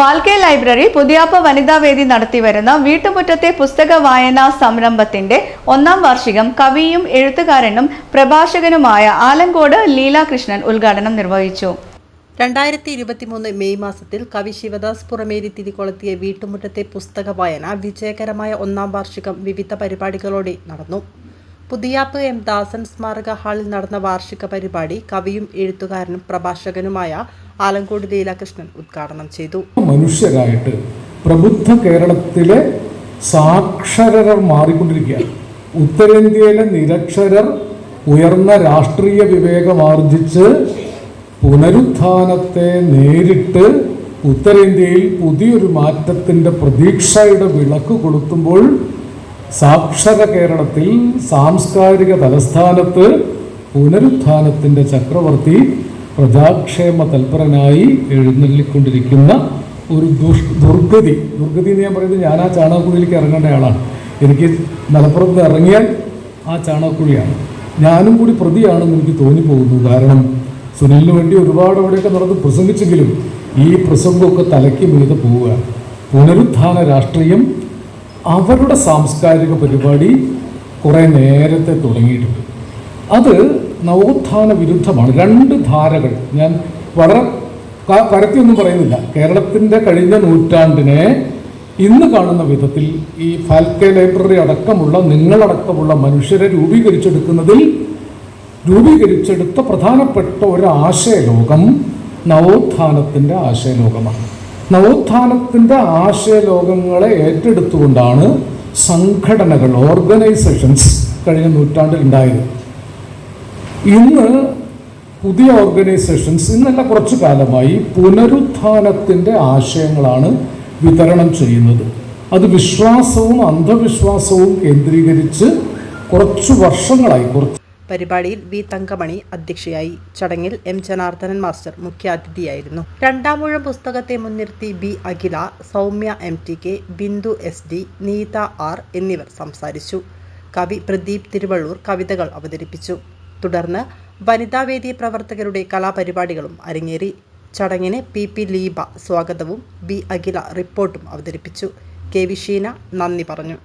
Phalke library Puthiyappa വനിതാവേദി നടത്തിവരുന്ന വീട്ടുമുറ്റത്തെ പുസ്തക വായനാ സംരംഭത്തിന്റെ ഒന്നാം വാർഷികം കവിയും എഴുത്തുകാരനും പ്രഭാഷകനുമായ ആലങ്കോട് ലീലാകൃഷ്ണൻ ഉദ്ഘാടനം നിർവഹിച്ചു. രണ്ടായിരത്തി ഇരുപത്തിമൂന്ന് മെയ് മാസത്തിൽ കവി ശിവദാസ് പുറമേരി തിരികൊളുത്തിയ വീട്ടുമുറ്റത്തെ പുസ്തക വായന വിജയകരമായ ഒന്നാം വാർഷികം വിവിധ പരിപാടികളോടെ നടന്നു. പുതിയാപ്പ് എം ദാസൻ സ്മാരക ഹാളിൽ നടന്ന വാർഷിക പരിപാടി കവിയും എഴുത്തുകാരനും പ്രഭാഷകനുമായ ആലങ്കോട് ലീലാകൃഷ്ണൻ ഉദ്ഘാടനം ചെയ്തു. മനുഷ്യരായിട്ട് പ്രബുദ്ധ കേരളത്തിലെ സാക്ഷരർ മാറിക്കൊണ്ടിരിക്കുകയാണ്. ഉത്തരേന്ത്യയിലെ നിരക്ഷരർ ഉയർന്ന രാഷ്ട്രീയ വിവേകമാർജിച്ച് പുനരുത്ഥാനത്തെ നേരിട്ട് ഉത്തരേന്ത്യയിൽ പുതിയൊരു മാറ്റത്തിന്റെ പ്രതീക്ഷയുടെ വിളക്ക് കൊളുത്തുമ്പോൾ സാക്ഷര കേരളത്തിൽ സാംസ്കാരിക തലസ്ഥാനത്ത് പുനരുത്ഥാനത്തിന്റെ ചക്രവർത്തി പ്രജാക്ഷേമ തൽപരനായി എഴുന്നള്ളിക്കൊണ്ടിരിക്കുന്ന ഒരു ദുഷ് ദുർഗതി. ദുർഗതി എന്ന് ഞാൻ പറയുന്നത് ഞാൻ ആ ചാണകക്കുഴിയിലേക്ക് ഇറങ്ങേണ്ട ആളാണ്. എനിക്ക് മലപ്പുറത്ത് ഇറങ്ങിയാൽ ആ ചാണകക്കുഴിയാണ്. ഞാനും കൂടി പ്രതിയാണെന്ന് എനിക്ക് തോന്നിപ്പോകുന്നു. കാരണം സുനിലിന് വേണ്ടി ഒരുപാട് അവിടെയൊക്കെ നടന്ന് പ്രസംഗിച്ചെങ്കിലും ഈ പ്രസംഗമൊക്കെ തലയ്ക്ക് മീതെ പോവുക പുനരുത്ഥാന രാഷ്ട്രീയം അവരുടെ സാംസ്കാരിക പരിപാടി കുറേ നേരത്തെ തുടങ്ങിയിട്ടുണ്ട്. അത് നവോത്ഥാന വിരുദ്ധമാണ്. രണ്ട് ധാരകൾ. ഞാൻ വളരെ കരത്തിയൊന്നും പറയുന്നില്ല. കേരളത്തിന്റെ കഴിഞ്ഞ നൂറ്റാണ്ടിനെ ഇന്ന് കാണുന്ന വിധത്തിൽ ഈ ഫാൽക്കെ ലൈബ്രറി അടക്കമുള്ള നിങ്ങളടക്കമുള്ള മനുഷ്യരെ രൂപീകരിച്ചെടുക്കുന്നതിൽ രൂപീകരിച്ചെടുത്ത പ്രധാനപ്പെട്ട ഒരു ആശയലോകം നവോത്ഥാനത്തിന്റെ ആശയലോകമാണ്. നവോത്ഥാനത്തിന്റെ ആശയലോകങ്ങളെ ഏറ്റെടുത്തുകൊണ്ടാണ് സംഘടനകൾ ഓർഗനൈസേഷൻസ് കഴിഞ്ഞ നൂറ്റാണ്ടിൽ ഉണ്ടായത്. ഇന്ന് പുതിയ ഓർഗനൈസേഷൻസ് ഇന്നല്ല കുറച്ചു കാലമായി പുനരുത്ഥാനത്തിന്റെ ആശയങ്ങളാണ് വിതരണം ചെയ്യുന്നത്. അത് വിശ്വാസവും അന്ധവിശ്വാസവും കേന്ദ്രീകരിച്ച് കുറച്ചു വർഷങ്ങളായി കുറച്ച് പരിപാടിയിൽ വി തങ്കമണി അധ്യക്ഷയായി. ചടങ്ങിൽ എം ജനാർദ്ദനൻ മാസ്റ്റർ മുഖ്യാതിഥിയായിരുന്നു. രണ്ടാമൂഴം പുസ്തകത്തെ മുൻനിർത്തി B Akhila Soumya M T K Bindu S D Neetha R എന്നിവർ സംസാരിച്ചു. കവി പ്രദീപ് തിരുവള്ളൂർ കവിതകൾ അവതരിപ്പിച്ചു. തുടർന്ന് വനിതാവേദി പ്രവർത്തകരുടെ കലാപരിപാടികളും അരങ്ങേറി. ചടങ്ങിന് പി പി ലീബ സ്വാഗതവും ബി അഖില റിപ്പോർട്ടും അവതരിപ്പിച്ചു. കെ വി ഷീന നന്ദി പറഞ്ഞു.